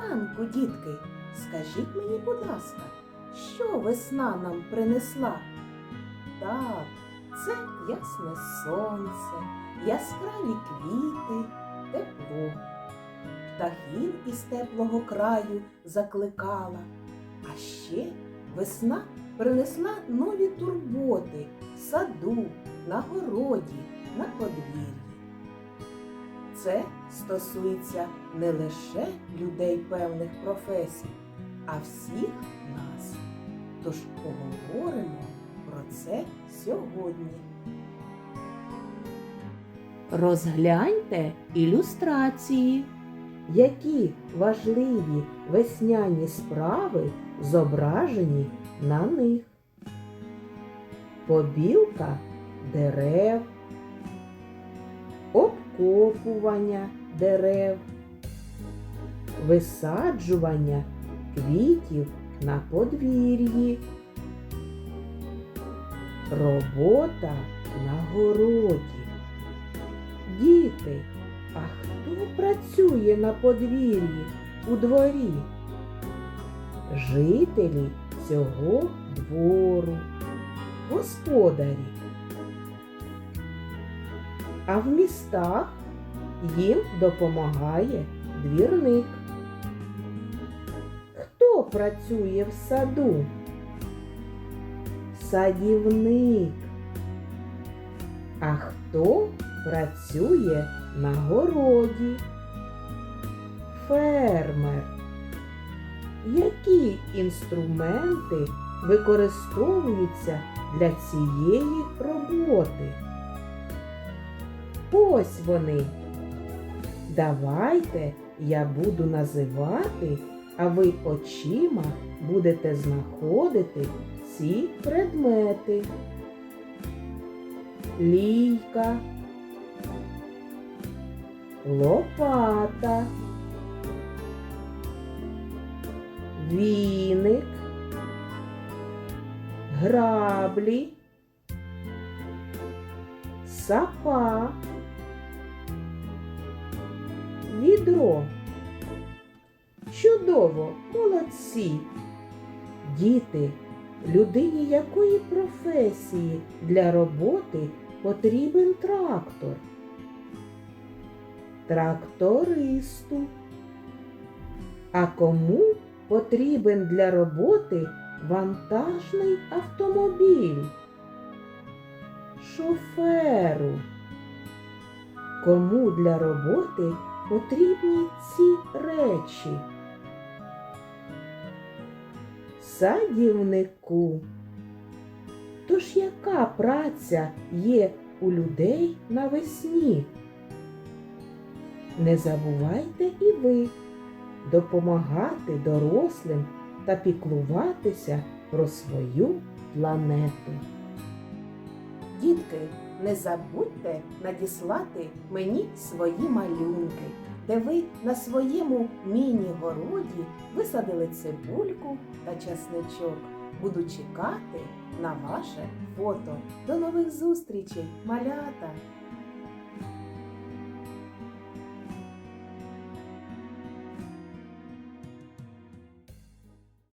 Ранку, дітки. Скажіть мені, будь ласка, що весна нам принесла? Так, це ясне сонце, яскраві квіти, тепло. Птахів із теплого краю закликала. А ще весна принесла нові турботи в саду, на городі, на подвір'ї. Це стосується не лише людей певних професій, а всіх нас. Тож поговоримо про це сьогодні. Розгляньте ілюстрації. Які важливі весняні справи зображені на них? Побілка дерев, обкопування дерев, висаджування квітів на подвір'ї, робота на городі. Діти, а хто працює на подвір'ї у дворі? Жителі цього двору, господарі. А в містах їм допомагає двірник. Хто працює в саду? Садівник. А хто працює на городі? Фермер. Які інструменти використовуються для цієї роботи? Ось вони. Давайте я буду називати, а ви очима будете знаходити ці предмети. Лійка, лопата, віник, граблі, сапа, відро. Чудово, молодці! Діти, людині якої професії для роботи потрібен трактор? Трактористу. А кому потрібен для роботи вантажний автомобіль? Шоферу. Кому для роботи потрібні ці речі? Садівнику. Тож яка праця є у людей навесні? Не забувайте і ви допомагати дорослим та піклуватися про свою планету. Дітки, не забудьте надіслати мені свої малюнки, де ви на своєму міні-городі висадили цибульку та часничок. Буду чекати на ваше фото. До нових зустрічей, малята!